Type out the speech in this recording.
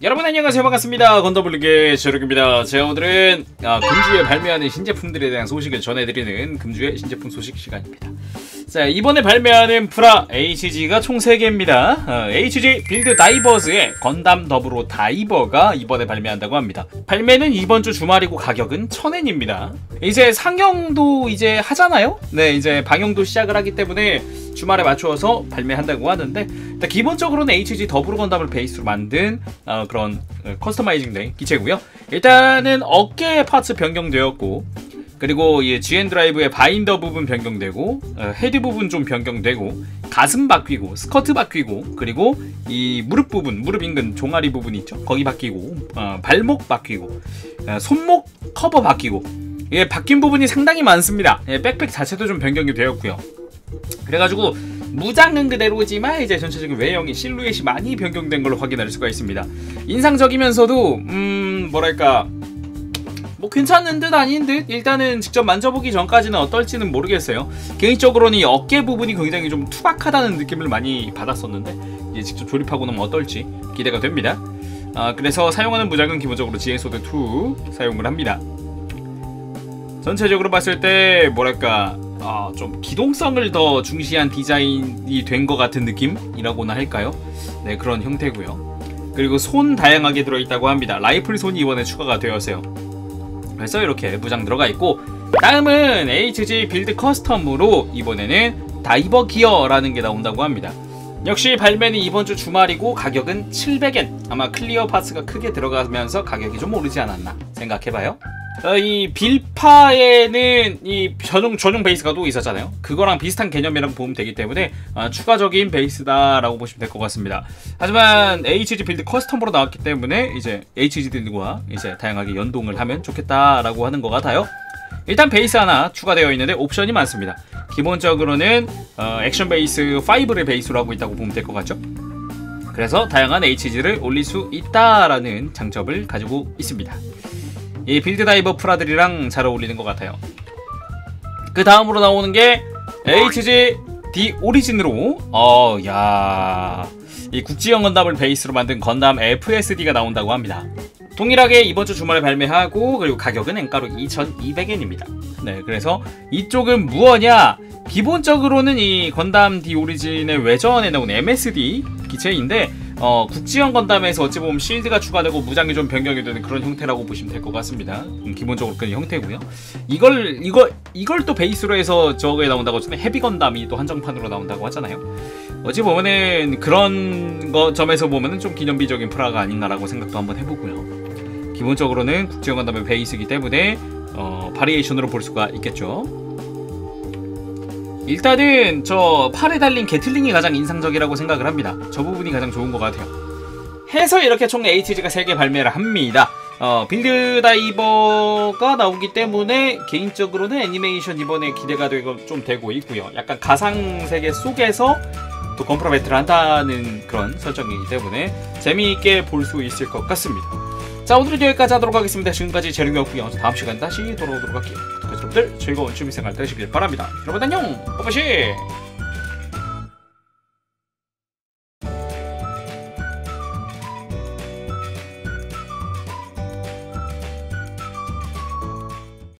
여러분 안녕하세요. 반갑습니다. 건더블리게 저력입니다. 제가 오늘은 아, 금주에 발매하는 신제품들에 대한 소식을 전해드리는 금주의 신제품 소식 시간입니다 자 이번에 발매하는 프라 HG가 총 3개입니다. 어, HG 빌드 다이버즈의 건담 더불어 다이버가 이번에 발매한다고 합니다. 발매는 이번 주 주말이고 가격은 1000엔입니다. 이제 상영도 이제 하잖아요? 네 이제 방영도 시작을 하기 때문에 주말에 맞추어서 발매한다고 하는데 일단 기본적으로는 HG 더블 건담을 베이스로 만든 어, 그런 어, 커스터마이징 된 기체고요. 일단은 어깨 파츠 변경되었고 그리고 이 GN 드라이브의 바인더 부분 변경되고 어, 헤드 부분 좀 변경되고 가슴 바뀌고 스커트 바뀌고 그리고 이 무릎 부분 무릎 인근 종아리 부분 있죠 거기 바뀌고 어, 발목 바뀌고 어, 손목 커버 바뀌고 예, 바뀐 부분이 상당히 많습니다. 예, 백팩 자체도 좀 변경이 되었고요. 그래가지고 무장은 그대로지만 이제 전체적인 외형이 실루엣이 많이 변경된 걸로 확인할 수가 있습니다. 인상적이면서도 음 뭐랄까 뭐 괜찮은 듯 아닌 듯 일단은 직접 만져보기 전까지는 어떨지는 모르겠어요. 개인적으로는 이 어깨 부분이 굉장히 좀 투박하다는 느낌을 많이 받았었는데 이제 직접 조립하고 나면 어떨지 기대가 됩니다. 아, 그래서 사용하는 무장은 기본적으로 GSOD 2 사용을 합니다. 전체적으로 봤을 때 뭐랄까 아, 좀 기동성을 더 중시한 디자인이 된 것 같은 느낌이라고나 할까요? 네 그런 형태고요. 그리고 손 다양하게 들어있다고 합니다. 라이플 손이 이번에 추가가 되었어요. 그래서 이렇게 무장 들어가 있고 다음은 HG 빌드 커스텀으로 이번에는 다이버 기어라는 게 나온다고 합니다. 역시 발매는 이번 주 주말이고 가격은 700엔 아마 클리어 파스가 크게 들어가면서 가격이 좀 오르지 않았나 생각해봐요. 어, 이 빌파에는 이 전용 전용 베이스가 또 있었잖아요. 그거랑 비슷한 개념이라고 보면 되기 때문에 어, 추가적인 베이스다라고 보시면 될 것 같습니다. 하지만 HG 빌드 커스텀으로 나왔기 때문에 이제 HG들과 이제 다양하게 연동을 하면 좋겠다라고 하는 것 같아요. 일단 베이스 하나 추가되어 있는데 옵션이 많습니다. 기본적으로는 어, 액션 베이스 5를 베이스로 하고 있다고 보면 될 것 같죠. 그래서 다양한 HG를 올릴 수 있다라는 장점을 가지고 있습니다. 이 빌드 다이버 프라들이랑 잘 어울리는 것 같아요. 그 다음으로 나오는 게 HG D 오리진으로 어, 야. 이 국지형 건담을 베이스로 만든 건담 FSD가 나온다고 합니다. 동일하게 이번 주 주말에 발매하고 그리고 가격은 엔가로 2,200엔입니다. 네, 그래서 이쪽은 무엇냐? 기본적으로는 이 건담 D 오리진의 외전에 나온 MSD 기체인데 어, 국지형 건담에서 어찌 보면 실드가 추가되고 무장이 좀 변경이 되는 그런 형태라고 보시면 될 것 같습니다. 음, 기본적으로 그런 형태고요. 이걸 이걸 이걸 또 베이스로 해서 저거에 나온다고 하잖아요. 헤비 건담이 또 한정판으로 나온다고 하잖아요. 어찌 보면은 그런 거 점에서 보면은 좀 기념비적인 프라가 아닌가라고 생각도 한번 해보고요. 기본적으로는 국지형 건담의 베이스이기 때문에 어, 바리에이션으로 볼 수가 있겠죠. 일단은 저 팔에 달린 게틀링이 가장 인상적이라고 생각을 합니다. 저 부분이 가장 좋은 것 같아요. 해서 이렇게 총 HG가 3개 발매를 합니다. 어, 빌드 다이버가 나오기 때문에 개인적으로는 애니메이션 이번에 기대가 되고 좀 되고 있고요. 약간 가상 세계 속에서 또 건프라 배틀을 한다는 그런 설정이기 때문에 재미있게 볼 수 있을 것 같습니다. 자 오늘은 여기까지 하도록 하겠습니다. 지금까지 재능이었고요. 다음 시간 다시 돌아오도록 할게요. 여러분들 즐거운 취미생활 되시길 바랍니다. 여러분 안녕! 뽀뽀시!